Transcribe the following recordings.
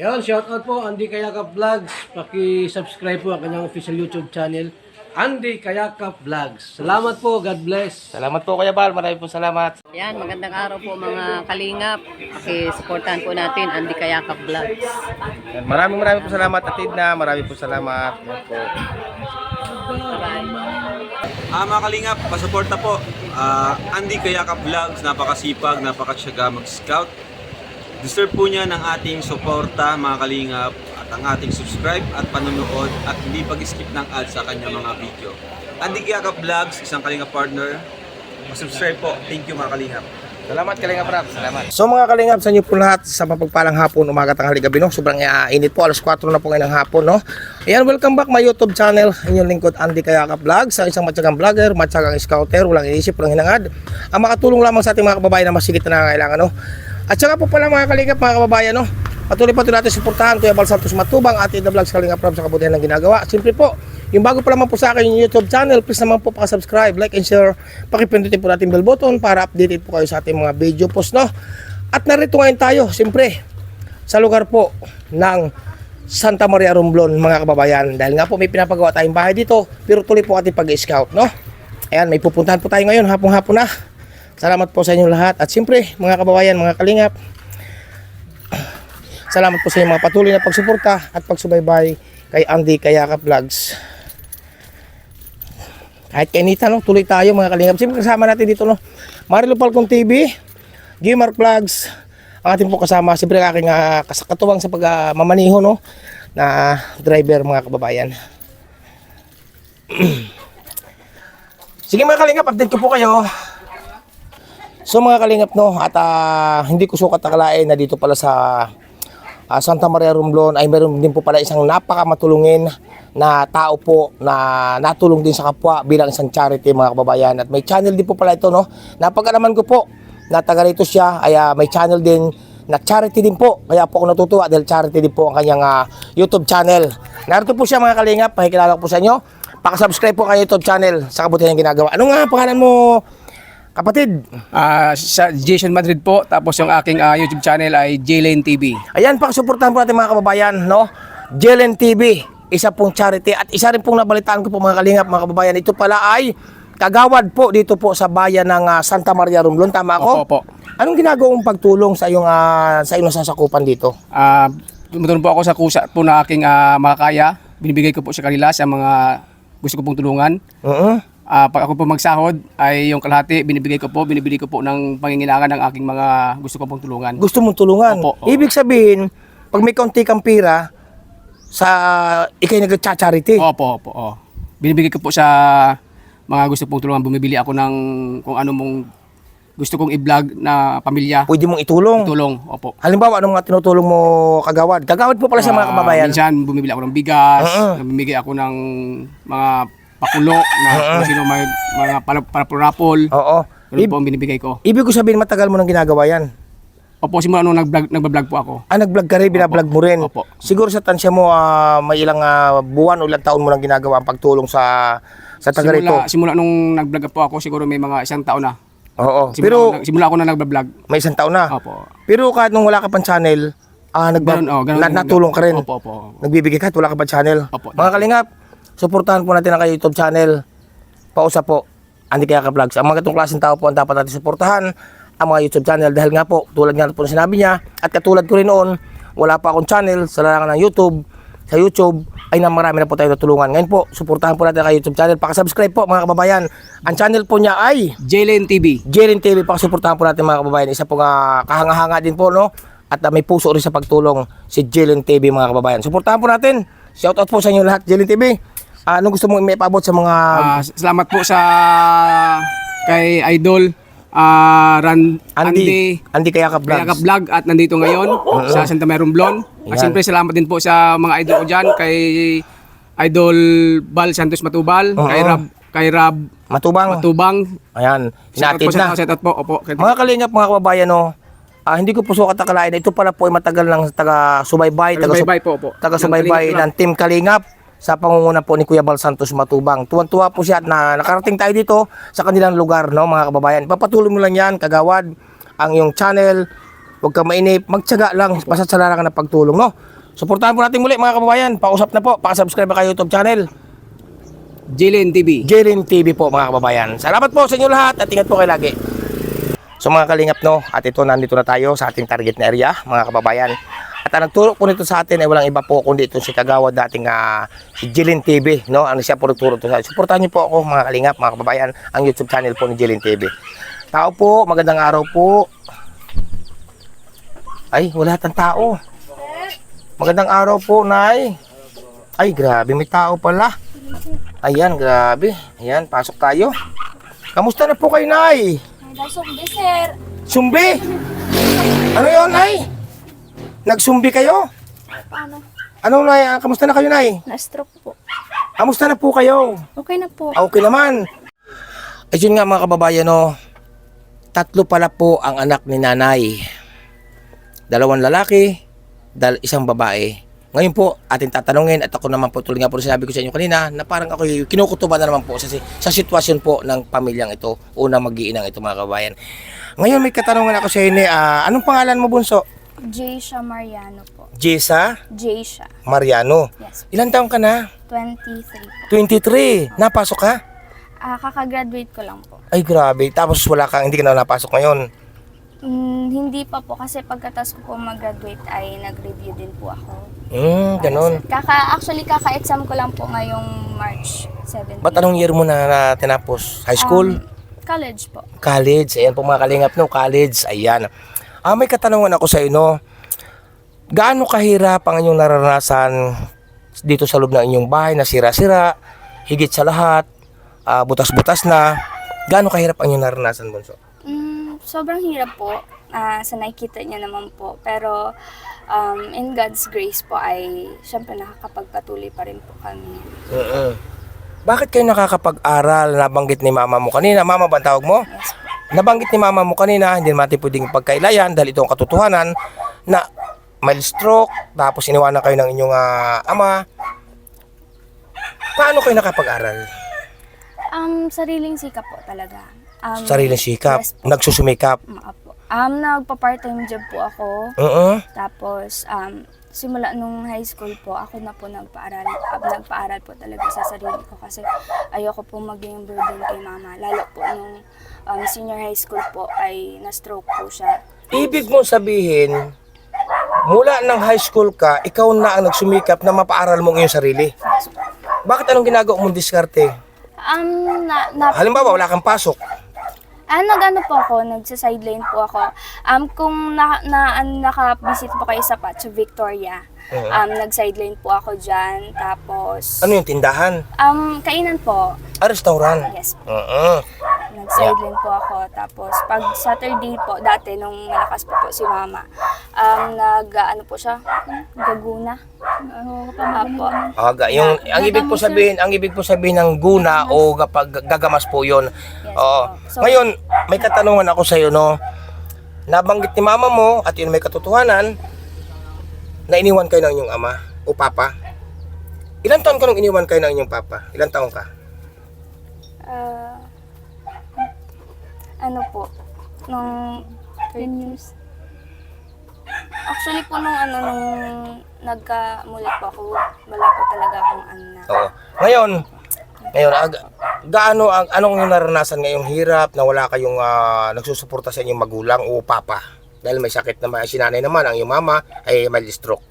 Yan, shout out po Andy Kayakap Vlogs. Paki-subscribe po ang kanyang official YouTube channel, Andy Kayakap Vlogs. Salamat po, God bless. Salamat po Kuya Bal, marami po salamat. Yan, magandang araw po mga kalingap. Pakisuportahan po natin Andy Kayakap Vlogs. Yan, Maraming maraming po salamat Atid na, marami po salamat. Yan po. Ah, mga kalingap, pasuporta po. Ah, Andy Kayakap Vlogs, napakasipag, napakasyaga mag-scout. Deserve po niya ng ating suporta, mga kalingap, at ang ating subscribe at panonood at hindi pag-skip ng ads sa kanya mga video. Andy Kayakap Vlogs, isang kalingap partner. Subscribe po. Thank you mga kalingap. Salamat Kalinga Prab, salamat. So mga kalingap sa inyo po lahat sa mapagpalang hapon, umaga, tanghali, gabi no. Sobrang uh, init po, alas 4 na po ngayon ng hapon no. Ayan, welcome back my YouTube channel. Inyong lingkod Andy Kayaka Vlog, sa isang matyagang vlogger, matyagang scouter, walang inisip, walang hinangad. Ang makatulong lamang sa ating mga kababayan na masigit na nangangailangan no. At saka po pala mga kalingap, mga kababayan no. Patuloy pa natin suportahan Kuya Bal Santos Matubang at The Vlogs Kalinga Prab sa kabutihan ng ginagawa. Siyempre po, yung bago pa lamang po sa akin yung YouTube channel, please naman po pakasubscribe, like and share. Pakipindutin po natin bell button para updated po kayo sa ating mga video post, no? At narito ngayon tayo, siyempre, sa lugar po ng Santa Maria Romblon, mga kababayan. Dahil nga po may pinapagawa tayong bahay dito, pero tuloy po ating pag-scout, no? Ayan, may pupuntahan po tayo ngayon, hapong-hapon na. Salamat po sa inyo lahat. At siyempre, mga kababayan, mga kalingap, Salamat po sa inyong mga patuloy na pagsuporta at pagsubaybay kay Andy Kayaka Vlogs. Kahit kainita, no, tuloy tayo mga kalingap. Siyempre kasama natin dito, no, Marilo Falcon TV, Gmar Vlogs, ang ating po kasama, siyempre ang aking uh, kasakatuwang sa pagmamaniho, no, na driver mga kababayan. Sige mga kalingap, update ko po kayo. So mga kalingap no, at ah, hindi ko sukat akalain na dito pala sa ah, Santa Maria Romblon ay meron din po pala isang napakamatulungin na tao po na natulong din sa kapwa bilang isang charity mga kababayan. At may channel din po pala ito no. Napagalaman ko po na taga rito siya ay ah, may channel din na charity din po. Kaya po ako natutuwa dahil charity din po ang kanyang ah, YouTube channel. Narito po siya mga kalingap, pakikilala ko po sa inyo. Pakasubscribe po kayo YouTube channel sa kabutihan ng ginagawa. Ano nga pangalan mo kapatid? Ah, sa Jason Madrid po. Tapos yung aking ah, YouTube channel ay Jalen TV. Ayan, pakisuportahan po natin mga kababayan, no? Jelen TV, isa pong charity at isa rin pong nabalitaan ko po mga kalingap, mga kababayan. Ito pala ay kagawad po dito po sa bayan ng ah, Santa Maria Romblon, tama ako? Opo, opo. Anong ginagawang pagtulong sa iyong ah, sa iyong nasasakupan dito? Ah, tumutulong po ako sa kusa po na aking ah, makakaya. Binibigay ko po sa kanila sa mga gusto ko pong tulungan. Oo. Ah, pag ako po magsahod ay yung kalahati binibigay ko po, binibili ko po ng pangingilangan ng aking mga gusto ko pong tulungan. Gusto mong tulungan. Opo, opo. Ibig sabihin, pag may kaunti kang pira, sa ikay nag-charity. Opo, opo. Oh. Binibigay ko po sa mga gusto pong tulungan. Bumibili ako ng kung ano mong gusto kong i-vlog na pamilya. Pwede mong itulong. Tulong. Opo. Halimbawa, anong mga tinutulong mo kagawad? Kagawad po pala sa mga Ah, kababayan. Minsan bumibili ako ng bigas, Oo. namimigay ako ng mga pakulo na kung sino may mga parapol Oo. Ganun po ang binibigay ko. ibig ko sabihin, matagal mo nang ginagawa yan. Opo, simula nung nag-vlog, nagbablog po ako. Ah, nag-vlog ka rin, binablog mo rin. Opo. Siguro sa tansya mo, ah, may ilang ah, buwan o ilang taon mo nang ginagawa ang pagtulong sa sa taga rito. Simula, simula nung nag-vlog po ako, siguro may mga isang taon na. Oo. Simula, Pero ako, simula ako na nagbablog. may isang taon na. Opo. Pero kahit nung wala ka pang channel, ah, nagba- Ganun, oh, ganun na- natulong ka rin. Opo, opo. Nagbibigay kahit wala ka pang channel. Opo. Mga kalingap, suportahan po natin ang kayo YouTube channel. Pausap po, Andy Kayaka Vlogs. Ang mga itong klaseng tao po ang dapat natin suportahan ang mga YouTube channel dahil nga po, tulad nga po na sinabi niya, at katulad ko rin noon, wala pa akong channel sa larangan ng YouTube. Sa YouTube ay na marami na po tayo natulungan. Ngayon po, suportahan po natin ang YouTube channel. Pakasubscribe po mga kababayan. Ang channel po niya ay Jalen TV. Jalen TV, pakasuportahan po natin mga kababayan. Isa po nga kahanga-hanga din po, no? At ah, may puso rin sa pagtulong si Jalen TV, mga kababayan. Suportahan po natin. Shout out po sa inyo lahat, Jalen TV. Ah, anong gusto mo may paabot sa mga... Ah, salamat po sa kay Idol ah Ran, Andy, Andy, kaya ka Kaya ka vlogs. vlog at nandito ngayon sa Santa Maria. Yan. At siyempre salamat din po sa mga idol ko dyan kay Idol Bal Santos Matubal, Oo. kay Rab kay Rab Matubang. Matubang. Ayan, Shout out hinatid po na. sa shout out po. Opo. Kay- Mga kalingap, mga kababayan, no? Ah, hindi ko po sukat akalain. Ito pala po ay matagal lang taga subaybay, taga, Bye-bye po po. taga subaybay ng Team Kalingap sa pangunguna po ni Kuya Bal Santos Matubang. Tuwan-tuwa po siya at na nakarating tayo dito sa kanilang lugar, no, mga kababayan. Papatuloy mo lang yan, kagawad, ang iyong channel. Huwag ka mainip, magtyaga lang, basta sa larangan ng pagtulong, no? Suportahan po natin muli mga kababayan. Pausap na po, pakasubscribe na kayo YouTube channel. Jilin TV. Jerin TV po mga kababayan. Salamat po sa inyo lahat at ingat po kayo lagi. So mga kalingap no, at ito nandito na tayo sa ating target na area mga kababayan. At ang nagturo po nito sa atin ay walang iba po kundi ito si Kagawad dating uh, si Jilin TV. No? Ano siya po nagturo to sa atin. Suportahan niyo po ako mga kalingap, mga kababayan, ang YouTube channel po ni Jilin TV. Tao po, magandang araw po. Ay, wala tang tao. Magandang araw po, Nay. Ay, grabe, may tao pala. Ayan, grabe. Ayan, pasok tayo. Kamusta na po kayo, Nay? Nagsumbi, sir. Sumbi! Ano yon, Nay? Nagsumbi kayo? Paano? Ano, Nay? Ah, Kamusta na kayo, Nay? Na-stroke po. Kamusta na po kayo? Okay na po. Ah, Okay naman. Ayun nga mga kababayan, no. Tatlo pala po ang anak ni nanay. Dalawang lalaki, dal isang babae. Ngayon po, ating tatanungin at ako naman po, tulad nga po sinabi ko sa inyo kanina, na parang ako kinukutuban na naman po sa, sa sitwasyon po ng pamilyang ito, una mag-iinang ito mga kababayan. Ngayon may katanungan ako sa inyo, ah, anong pangalan mo bunso? Jaysha Mariano po. Jessa Jaysha. Mariano. Yes. Ilan taong ka na? 23 po. 23. Napasok ka? Ah, kakagraduate ko lang po. Ay grabe, tapos wala kang, hindi ka na napasok ngayon. Mm, hindi pa po kasi pagkatapos ko po mag-graduate ay nag-review din po ako. Hmm, ganun. Kaka, actually, kaka-exam ko lang po ngayong March 17. Ba't anong year mo na, na tinapos? High school? Um, college po. college? Ayan po mga kalingap no, college. Ayan. Ah, may katanungan ako sa inyo. Gaano kahirap ang inyong naranasan dito sa loob ng inyong bahay na sira-sira, higit sa lahat, ah, butas-butas na. Gaano kahirap ang inyong naranasan, Bunso? Mm, sobrang hirap po. Ah, sa nakikita niya naman po. Pero um, in God's grace po ay syempre nakakapagpatuloy pa rin po kami. mm Bakit kayo nakakapag-aral? Nabanggit ni mama mo kanina. Mama ba tawag mo? Yes po. Nabanggit ni mama mo kanina, hindi natin pwedeng pagkailayan dahil ito ang katotohanan na mild stroke, tapos iniwanan kayo ng inyong ah, ama. Paano kayo nakapag-aral? Um, sariling sikap po talaga. Um, Sariling sikap, Yes po. nagsusumikap. Mga po. Um, nagpa-part-time job po ako. Oo. Tapos, um, simula nung high school po, ako na po nagpaaral, uh, nagpaaral po talaga sa sarili ko kasi ayoko po maging burden kay mama. Lalo po nung um, senior high school po ay na-stroke po siya. Ibig mo sabihin, mula ng high school ka, ikaw na ang nagsumikap na mapaaral mo ang iyong sarili. Bakit anong ginagawa mong diskarte? Um, na, na, Halimbawa, wala kang pasok. Ah, nag-ano po ako, nagsa-sideline po ako. Um, kung na, na, an- naka-visit po kayo sa Pacho Victoria, um, nag-sideline po ako dyan. Tapos, Ano yung tindahan? um, kainan po. Ah, restaurant. Yes po. Oo. Nag-sideline po ako. Tapos, pag Saturday po, dati, nung malakas po po si mama, um, nag, ano po siya, gaguna. Apo. Aga, yung ang ibig po sabihin, ang ibig po sabihin ng guna o kapag gagamas po 'yon. Yes Oo. po. So- Ngayon, may katanungan ako sa iyo no. Nabanggit ni mama mo at yun may katotohanan na iniwan kayo ng inyong ama o papa. Ilan taon ka nung iniwan kayo ng inyong papa? Ilan taon ka? Ah, ano po, nung 10 years. Actually po nung ano, nung nagkamulit po ako, wala po talaga akong na. Oo. Ngayon, ngayon ag- gaano ang anong yung naranasan ngayong hirap na wala kayong ah, nagsusuporta sa inyong magulang o papa? Dahil may sakit naman, si nanay naman, ang iyong mama ay mild stroke.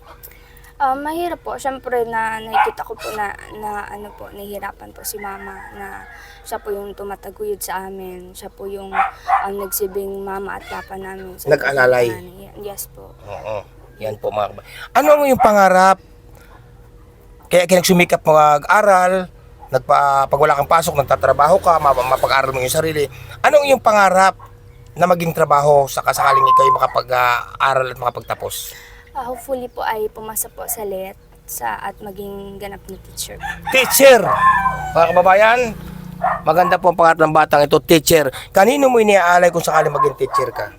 Ah, mahirap po. Siyempre na nakikita ko po na, na ano po, nahihirapan po si mama na siya po yung tumataguyod sa amin. Siya po yung um, nagsibing mama at papa namin. sa Nag-alalay. pagkakuan. Yes po. Oo. Yan po mga kababayan. Ano ang iyong pangarap? Kaya kaya nagsumikap mag-aral, nagpa, pag wala kang pasok, nagtatrabaho ka, map- mapag-aral mo yung sarili. Anong iyong pangarap na maging trabaho sa kasakaling ikaw ay makapag-aral at makapagtapos? Ah, hopefully po ay pumasa po sa LET sa, at maging ganap na teacher. Teacher! Mga kababayan, maganda po ang pangarap ng batang ito, teacher. Kanino mo iniaalay kung sakaling maging teacher ka?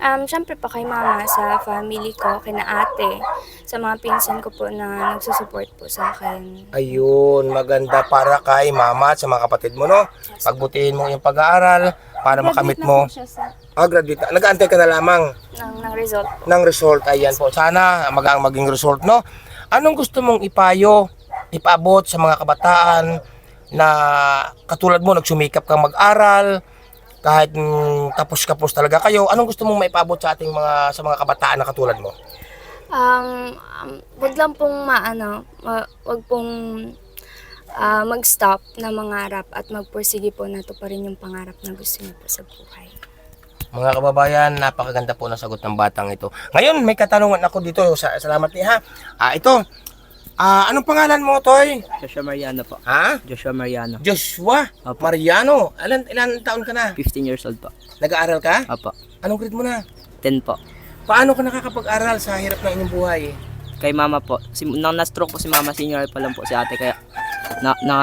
Um, Siyempre po kay mama, sa family ko, kina ate, sa mga pinsan ko po na nagsusupport po sa akin. Ayun, maganda para kay mama at sa mga kapatid mo, no? Pagbutihin mo yung pag-aaral para makamit mo. Ah, graduate na. Nag-aantay ka na lamang ng, ng result. ng result. Ayan po. Sana magang maging result, no? Anong gusto mong ipayo, ipaabot sa mga kabataan na katulad mo, nagsumikap kang mag-aral, kahit mm, tapos-kapos talaga kayo, anong gusto mong maipaabot sa ating mga sa mga kabataan na katulad mo? Um, um, wag lang pong maano, ma, wag pong ah, mag-stop na mangarap at magpursige po na to pa rin yung pangarap na gusto niyo po sa buhay. Mga kababayan, napakaganda po ng sagot ng batang ito. Ngayon, may katanungan ako dito. Sa, salamat ni ha. Ah, ito. Ah, anong pangalan mo, Toy? Joshua Mariano po. Ha? Joshua Mariano. Joshua Opo. Mariano. Ilan, ilan taon ka na? 15 years old po. Nag-aaral ka? Apo. Anong grade mo na? 10 po. Paano ka nakakapag-aral sa hirap ng inyong buhay? Kay mama po. Si, nang na-stroke po si mama, senior pa lang po si ate. Kaya na, na,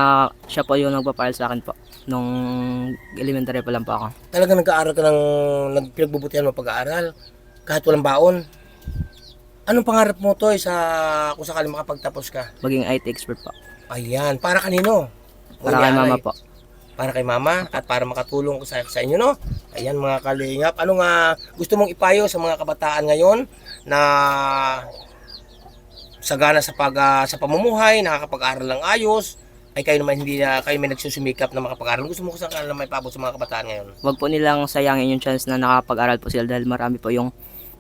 siya po yung nagpaparal sa akin po. Nung elementary pa lang po ako. Talaga nag-aaral ka ng nagpinagbubutihan mo pag-aaral? Kahit walang baon? Anong pangarap mo, Toy, sa kung sakali makapagtapos ka? Maging IT expert po. Ayan, para kanino? Para kay mama po. para kay mama at para makatulong sa, sa inyo no. Ayan mga kalingap, ano nga gusto mong ipayo sa mga kabataan ngayon na sagana sa pag ah, sa pamumuhay, nakakapag-aral ng ayos, ay kayo naman hindi na kayo may nagsusumikap na makapag-aral. Gusto mo ko sa kanila may paabot sa mga kabataan ngayon? Wag po nilang sayangin yung chance na nakapag-aral po sila dahil marami po yung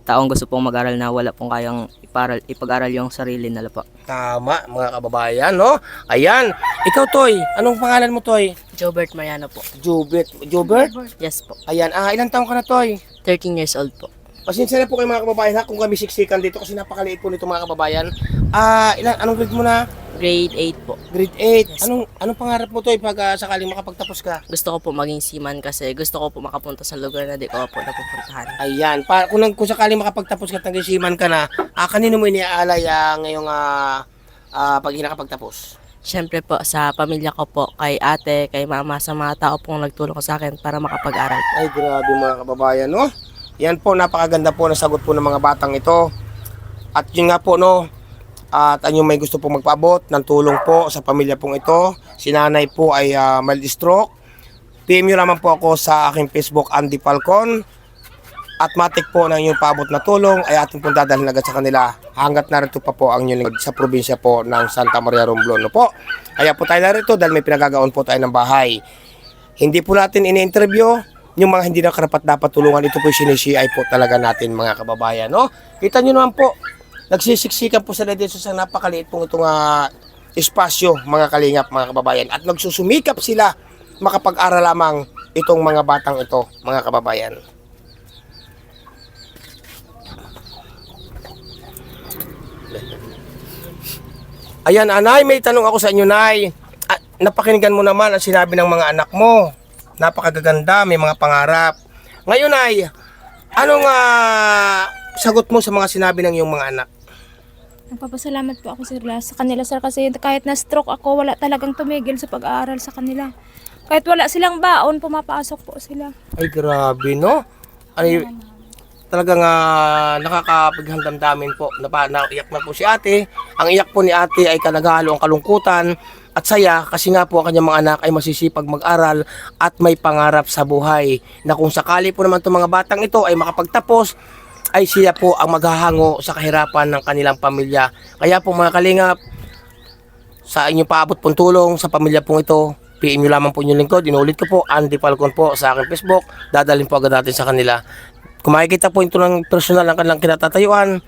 taong gusto pong mag-aral na wala pong kayang iparal, ipag-aral yung sarili nila po. Tama, mga kababayan, no? Ayan. Ikaw, Toy. Anong pangalan mo, Toy? Jobert Mariano po. Jubert. Jobert? Yes po. Ayan. Ah, ilang taong ka na, Toy? 13 years old po. Pasensya na po kayo mga kababayan ha kung kami siksikan dito kasi napakaliit po nito mga kababayan. Ah, ilan anong grade mo na? Grade 8 po. Grade 8. Anong anong pangarap mo to pag ah, sakaling makapagtapos ka? Gusto ko po maging seaman kasi gusto ko po makapunta sa lugar na di ko po napupuntahan. Ayan, para kung, kung sakaling makapagtapos ka at nagisiman ka na, ah, kanino mo iniaalay ah, ngayong ah, ah, pag nakapagtapos? Siyempre po sa pamilya ko po, kay ate, kay mama, sa mga tao pong nagtulong sa akin para makapag-aral po. Ay, grabe mga kababayan, no? Yan po, napakaganda po na sagot po ng mga batang ito. At yun nga po, no, at anyo may gusto pong magpaabot ng tulong po sa pamilya pong ito. Si nanay po ay uh, mild stroke. PM nyo naman po ako sa aking Facebook, Andy Falcon. At matik po ng inyong paabot na tulong ay ating pong dadalhin agad sa kanila hanggat narito pa po ang inyong lingkod sa probinsya po ng Santa Maria Romblon. No po. Kaya po tayo narito dahil may pinagagaon po tayo ng bahay. Hindi po natin ini-interview yung mga hindi na karapat dapat tulungan. Ito po yung sinisiay po talaga natin mga kababayan. No? Kita nyo naman po, nagsisiksikan po sila dito sa napakaliit pong itong ah, espasyo mga kalingap mga kababayan. At nagsusumikap sila makapag-aral lamang itong mga batang ito mga kababayan. Ayan, anay, may tanong ako sa inyo, nay. Ah, napakinggan mo naman ang sinabi ng mga anak mo. Napakagaganda, may mga pangarap. Ngayon, ay, anong ah, sagot mo sa mga sinabi ng iyong mga anak? Nagpapasalamat po ako sir sa kanila sir kasi kahit na stroke ako wala talagang tumigil sa pag-aaral sa kanila. Kahit wala silang baon, pumapasok po sila. Ay, grabe, no? Ay, talagang uh, nakakapaghandamdamin po. Napa, naiyak na po si ate. Ang iyak po ni ate ay kanagalo ang kalungkutan at saya kasi nga po ang kanyang mga anak ay masisipag mag-aral at may pangarap sa buhay na kung sakali po naman itong mga batang ito ay makapagtapos ay sila po ang maghahango sa kahirapan ng kanilang pamilya. Kaya po mga kalingap, sa inyong paabot pong tulong sa pamilya pong ito, PM nyo lamang po inyong lingkod. Inulit ko po, Andy Falcon po sa aking Facebook. Dadalhin po agad natin sa kanila. Kung makikita po ito ng personal ang kanilang kinatatayuan,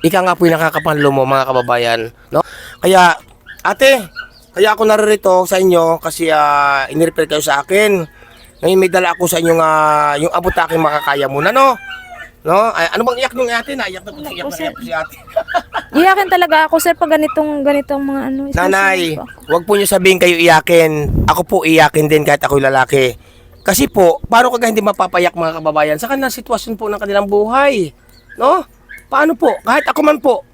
ika nga po yung nakakapanlo mo mga kababayan. No? Kaya, ate, kaya ako naririto sa inyo kasi uh, inirefer kayo sa akin. Ngayon may dala ako sa inyong uh, yung abot aking makakaya muna, no? No? Ay, ano bang iyak nung ate? Naiyak na iyak na iyak si ate. Iyakin talaga ako sir pag ganitong ganitong mga ano. Nanay, wag po niyo sabihin kayo iyakin. Ako po iyakin din kahit ako'y lalaki. Kasi po, paano kaga hindi mapapayak mga kababayan sa kanilang sitwasyon po ng kanilang buhay? No? Paano po? Kahit ako man po.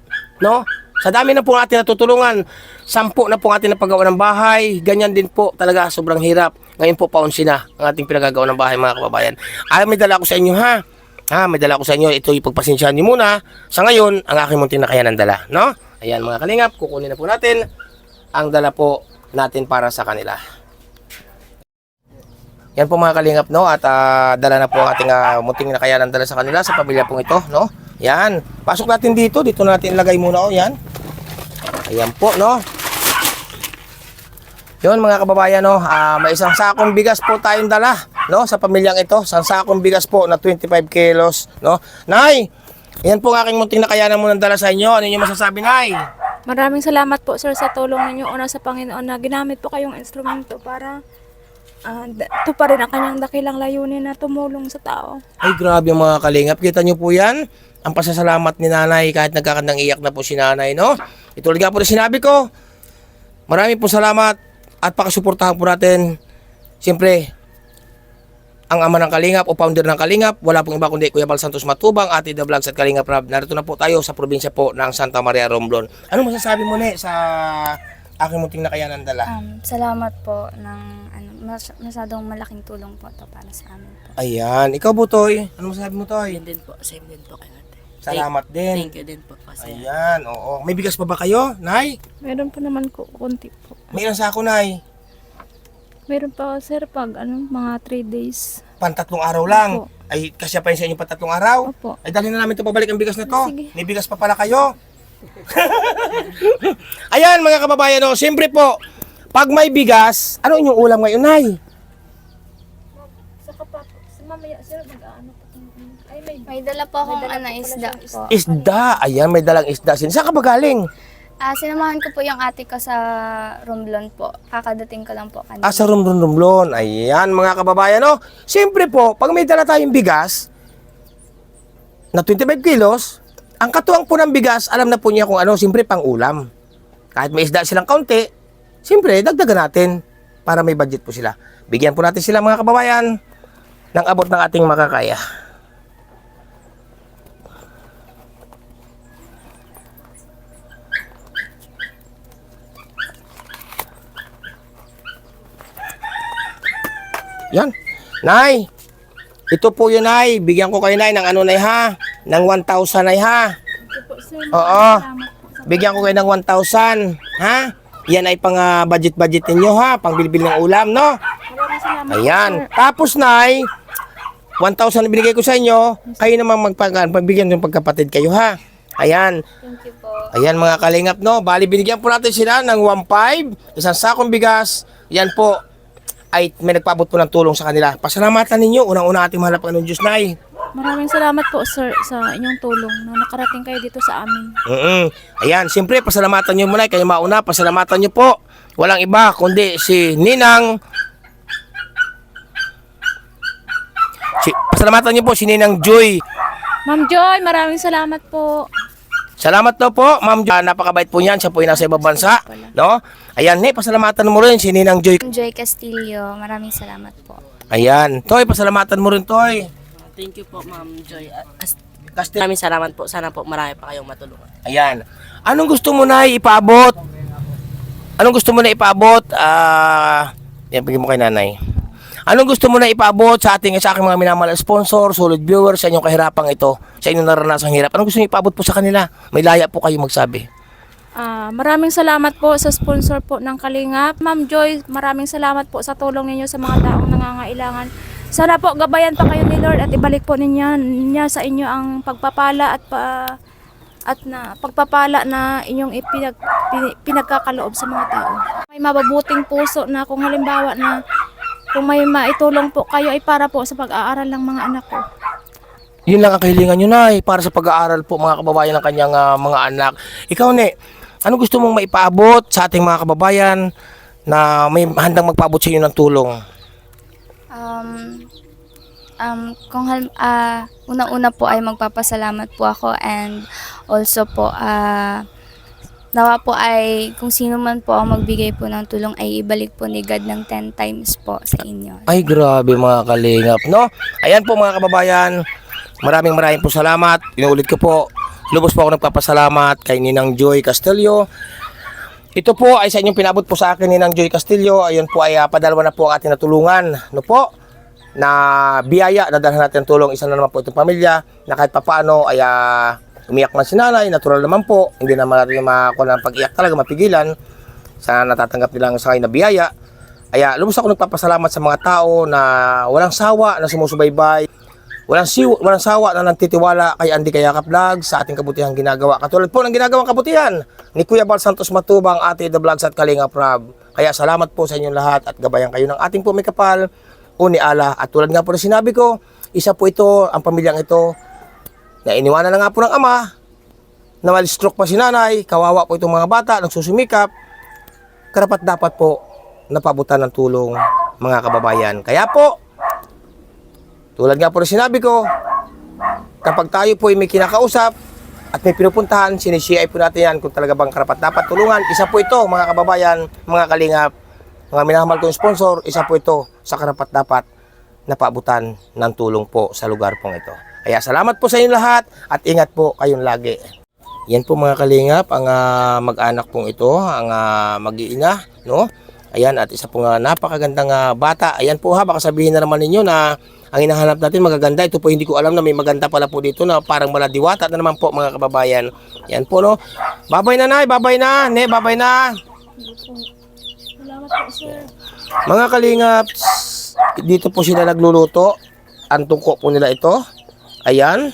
No? Sa dami na po natin natutulungan, sampu na po ating napagawa ng bahay, ganyan din po talaga sobrang hirap. Ngayon po paunsi na ang ating pinagagawa ng bahay mga kababayan. Ay, may dala ako sa inyo ha. Ha, may dala ko sa inyo. Ito ipagpasensyahan niyo muna. Sa ngayon, ang aking munting na kaya ng dala. No? Ayan mga kalingap, kukunin na po natin ang dala po natin para sa kanila. Yan po mga kalingap, no? At ah, dala na po ang ating ah, munting na kayanan dala sa kanila, sa pamilya pong ito, no? Yan. Pasok natin dito. Dito natin ilagay muna, oh. Yan. Ayan po, no? Yun mga kababayan, no? Ah, may isang sakong bigas po tayong dala, no? Sa pamilyang ito. Isang sakong bigas po na 25 kilos, no? Nay! Yan po ang aking munting na kayanan muna dala sa inyo. Ano yung masasabi, Nay? Maraming salamat po sir sa tulong ninyo una sa Panginoon na ginamit po kayong instrumento para uh, ito pa rin ang kanyang dakilang layunin na tumulong sa tao. Ay, grabe mga kalingap. Kita nyo po yan. Ang pasasalamat ni nanay kahit nagkakandang iyak na po si nanay, no? Ituloy nga po na sinabi ko. Marami po salamat at pakasuportahan po natin. Siyempre, ang ama ng Kalingap o founder ng Kalingap, wala pong iba kundi Kuya Bal Santos Matubang, Ate The Vlogs at Kalingap Rab. Narito na po tayo sa probinsya po ng Santa Maria Romblon. Ano masasabi mo, Ne, sa aking munting na kayanan dala? Um, salamat po ng ano, mas, masyadong malaking tulong po to para sa amin po. Ayan. Ikaw, Butoy. Ano masasabi mo, Toy? Yun din po, same din po kay Salamat din. Thank you din po kasi Ayan, oo. May bigas pa ba kayo, Nay? Meron po naman ko konti po. May ilang sako, Nay? Meron pa sir pag ano, mga 3 days. Pantatlong araw lang. Opo. Ay, kasya pa yun sa inyo pantatlong araw. Opo. Ay, dalhin na namin ito pabalik ang bigas na to. Sige. May bigas pa pala kayo. Ayan, mga kababayan, no. Siyempre po, pag may bigas, ano inyong ulam ngayon, Nay? Saka pa, mamaya sir, mag-ano po. Ay, may dala po akong ano, isda po. Isda. Ayan, may dalang isda. Sin saan ka ba galing? Ah, sinamahan ko po yung ate ko sa Romblon po. Kakadating ko lang po kanina. Ah, sa rumlon rumlon. Ayan, mga kababayan, no. Siyempre po, pag may dala tayong bigas, na 25 kilos, ang katuwang po ng bigas, alam na po niya kung ano, siyempre pang ulam. Kahit may isda silang kaunti, siyempre, dagdagan natin para may budget po sila. Bigyan po natin sila mga kababayan ng abot ng ating makakaya. Yan. Nay, ito po yun, Nay. Bigyan ko kayo, Nay, ng ano, Nay, ha? Ng 1,000, Nay, ha? Oo. Bigyan ko kayo ng 1,000, ha? Yan ay pang ah, budget-budget ninyo, ha? Pang bilbil ng ulam, no? Ayan. Tapos, Nay, 1,000 na binigay ko sa inyo, kayo naman magpag pagbigyan ng pagkapatid kayo, ha? Ayan. Thank you po. Ayan mga kalingap, no? Bali, binigyan po natin sila ng 1.5, isang sakong bigas. Yan po, ay may nagpaabot po ng tulong sa kanila. Pasalamatan ninyo, unang-una ating mahal ng Diyos, Nay. Maraming salamat po sir sa inyong tulong na nakarating kayo dito sa amin. mm Ayan, siyempre, pasalamatan nyo muna, kayo mauna, pasalamatan nyo po. Walang iba, kundi si Ninang... Si, pasalamatan nyo po si Ninang Joy. Ma'am Joy, maraming salamat po. Salamat daw po, Ma'am Joy. Ah, napakabait po niyan, siya po ay nasa ibang bansa. No? Ayan, ne, pasalamatan mo rin si Ninang Joy. Joy Castillo, maraming salamat po. Ayan. Toy, pasalamatan mo rin, Toy. thank you po Ma'am Joy. As- Kastil. Maraming salamat po. Sana po marami pa kayong matulungan. Ayan. Anong gusto mo na ipaabot? Anong gusto mo na ipaabot? Ah, yan, bigyan mo kay nanay. Anong gusto mo na ipaabot sa ating sa aking mga minamahal na sponsor, solid viewers, sa inyong kahirapang ito, sa inyong naranasang hirap? Anong gusto niyo ipaabot po sa kanila? May laya po kayo magsabi. Ah, maraming salamat po sa sponsor po ng Kalingap. Ma'am Joy, maraming salamat po sa tulong ninyo sa mga taong nangangailangan. Sana po gabayan pa kayo ni Lord at ibalik po ninyo niya sa inyo ang pagpapala at pa at na pagpapala na inyong ipinag, pi- pinagkakaloob sa mga tao. May mababuting puso na kung halimbawa na kung may maitulong po kayo ay para po sa pag-aaral ng mga anak ko. Yun lang ang kahilingan nyo na para sa pag-aaral po mga kababayan ng kanyang ah, mga anak. Ikaw, ne, ano gusto mong maipaabot sa ating mga kababayan na may handang magpaabot sa inyo ng tulong? Um, um, kung hal, ah, una-una po ay magpapasalamat po ako and also po, ah, nawa po ay kung sino man po ang magbigay po ng tulong ay ibalik po ni God ng 10 times po sa inyo. Ay, grabe mga kalingap, no? Ayan po mga kababayan, maraming maraming po salamat. Inuulit ko po, lubos po ako nagpapasalamat kay Ninang Joy Castillo. Ito po ay sa inyong pinabot po sa akin Ninang Joy Castillo. Ayun po ay uh, padalawa na po ang ating natulungan. No po? Na biyaya, dadalhan natin ng tulong. Isa na naman po itong pamilya na kahit papaano ay ah, umiyak man si nanay. Natural naman po. Hindi naman natin makakuha ng pag-iyak talaga, mapigilan. Sana natatanggap nilang sa akin na biyaya. Kaya lubos ako nagpapasalamat sa mga tao na walang sawa na sumusubaybay, walang, siw, walang sawa na nagtitiwala kay Andy Kayaka Vlog sa ating kabutihang ginagawa. Katulad po ng ginagawang kabutihan ni Kuya Bal Santos Matubang, Ate The Vlogs at Kalinga Prab. Kaya salamat po sa inyong lahat at gabayan kayo ng ating po may kapal o ni Allah. At tulad nga po na sinabi ko, isa po ito, ang pamilyang ito, na iniwanan na nga po ng ama, na mal-stroke pa si nanay, kawawa po itong mga bata, nagsusumikap, karapat dapat po napabutan ng tulong mga kababayan. Kaya po, tulad nga po na sinabi ko, kapag tayo po ay may kinakausap at may pinupuntahan, sinisiay po natin yan kung talaga bang karapat dapat tulungan. Isa po ito, mga kababayan, mga kalingap, mga minamahal kong sponsor, isa po ito sa karapat dapat napaabutan ng tulong po sa lugar pong ito. Kaya salamat po sa inyo lahat at ingat po kayong lagi. Yan po mga kalingap, ang ah, mag-anak pong ito, ang ah, mag-iina, no? Ayan, at isa pong ah, napakagandang ah, bata. Ayan po ha, baka sabihin na naman ninyo na ang hinahanap natin magaganda. Ito po hindi ko alam na may maganda pala po dito na parang maladiwata na naman po mga kababayan. Yan po no. Babay na nay, babay na. Ne, babay na. Salamat po, sir. Mga kalingap, dito po sila nagluluto. Ang tungko po nila ito. Ayan.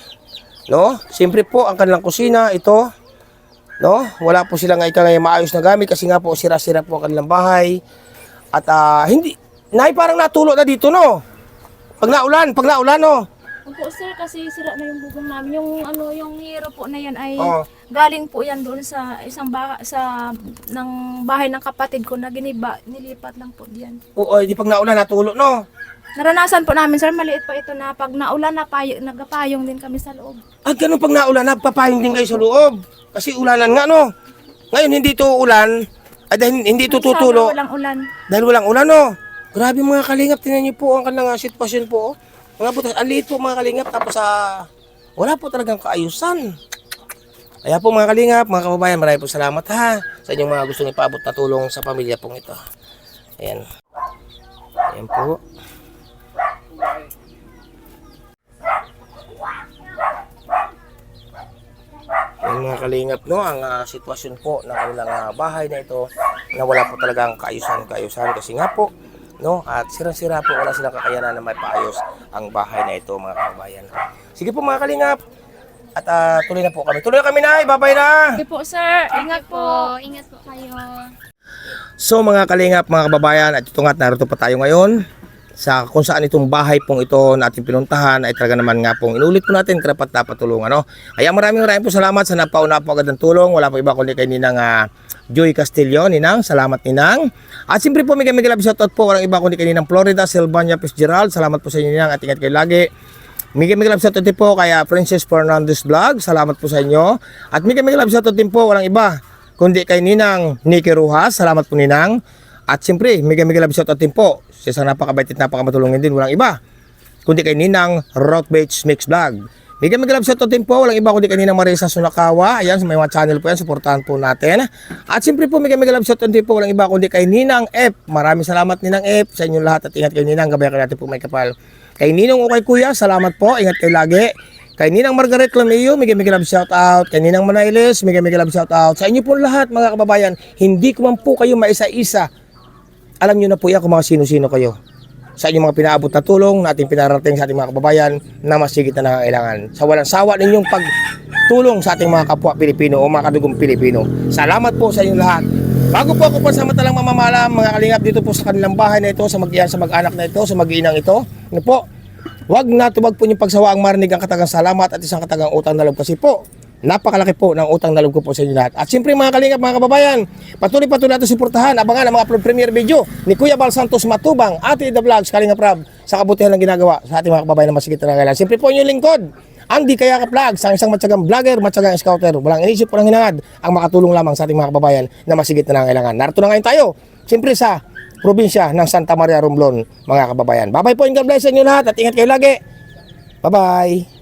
No? Siyempre po, ang kanilang kusina, ito. No? Wala po silang ika ngayon maayos na gamit kasi nga po sira-sira po ang kanilang bahay. At ah, hindi, nay parang natulo na dito, no? Pag naulan, pag naulan, no? Opo, sir, kasi sira na yung bubong namin. Yung ano, yung hero po na yan ay Oo. galing po yan doon sa isang baka, sa ng bahay ng kapatid ko na giniba, nilipat lang po diyan. Oo, di pag naulan, natulo, no? Naranasan po namin, sir, maliit pa ito na pag naulan na payo, nagpapayong din kami sa loob. Ah, ganun pag naulan, nagpapahing din kayo sa loob. Kasi ulanan nga, no? Ngayon, hindi to ulan. Ay, dahil hindi to Sana tutulo. walang ulan. Dahil walang ulan, no? Grabe mga kalingap, tingnan niyo po ang kanilang ah, sitwasyon po. oh. Mga butas, ang liit po mga kalingap, tapos ah, wala po talagang kaayusan. Kaya po mga kalingap, mga kababayan, maraming po salamat ha sa inyong mga gustong ipaabot na tulong sa pamilya pong ito. Ayan. Ayan po. Yung mga kalingap, no, ang ah, sitwasyon po ng kanilang ah, bahay na ito na wala po talagang kaayusan-kaayusan kasi nga po, no, at sira-sira po, wala silang kakayanan na may paayos ang bahay na ito, mga kababayan. Sige po mga kalingap, at ah, tuloy na po kami. Tuloy na kami na, babay na! Sige po, sir. Ingat po. Ingat po kayo. So mga kalingap, mga kababayan, at ito nga, narito pa tayo ngayon sa kung saan itong bahay pong ito natin pinuntahan ay talaga naman nga pong inulit po natin karapat dapat tulungan. No? Kaya maraming maraming po salamat sa napauna po agad ng tulong. Wala po iba kundi kay Ninang ah, Joy Castillo. Ninang, salamat Ninang. At siyempre po may kami love shoutout po. Walang iba kundi kay Ninang Florida, Silvania Fitzgerald. Salamat po sa inyo Ninang at ingat kayo lagi. Mega Love Shoutout din po kaya Princess Fernandez Vlog. Salamat po sa inyo. At Mega Love Shoutout din po walang iba kundi kay Ninang Nikki Ruhas. Salamat po Ninang. At siyempre, Mega Love Shoutout din po sa isang napakabait at napakamatulungin din walang iba kundi kay Ninang Rockbaits Mix Vlog. Mega Mega Love Shoutout din po walang iba kundi kay Ninang Marisa Sunakawa. Ayan, may mga channel po yan, suportahan po natin. At siyempre po Mega Mega Love Shoutout din po walang iba kundi kay Ninang F. Maraming salamat Ninang F sa inyong lahat at ingat kayo Ninang. Gabayan kayo natin po may kapal. Kay Ninong o kay Kuya, salamat po. Ingat kayo lagi. Kay Ninang Margaret Lameo, mega mega love shout out. Kay Ninang Manailes, mega mega love shout out. Sa inyo po lahat mga kababayan, hindi ko man po kayo maisa-isa. Alam niyo na po yan kung mga sino-sino kayo. Sa inyong mga pinaabot na tulong na ating pinarating sa ating mga kababayan na mas higit na nangangailangan. Sa walang sawa ninyong pagtulong sa ating mga kapwa Pilipino o mga kadugong Pilipino. Salamat po sa inyong lahat. Bago po ako pansamantalang mamamala mga kalingap dito po sa kanilang bahay na ito, sa mag sa mag-anak na ito, sa mag-iinang ito, ano po, Huwag na tuwag po yung pagsawaang marinig ang katagang salamat at isang katagang utang na loob kasi po, napakalaki po ng utang na loob ko po sa inyo lahat. At siyempre mga kalingap, mga kababayan, patuloy-patuloy natin suportahan, abangan ang mga upload premiere video ni Kuya Bal Santos Matubang, Ate The Vlogs, Kalingap Rab, sa kabutihan ng ginagawa sa ating mga kababayan na masigit na kailangan. Siyempre po inyong lingkod, Andy Kayaka Vlogs, ang isang matyagang vlogger, matyagang scouter. Walang inisip, walang hinangad ang makatulong lamang sa ating mga kababayan na masigit na kailangan. Narito na ngayon tayo, siyempre sa probinsya ng Santa Maria Romblon, mga kababayan. Bye-bye po and God bless sa inyo lahat at ingat kayo lagi. Bye-bye.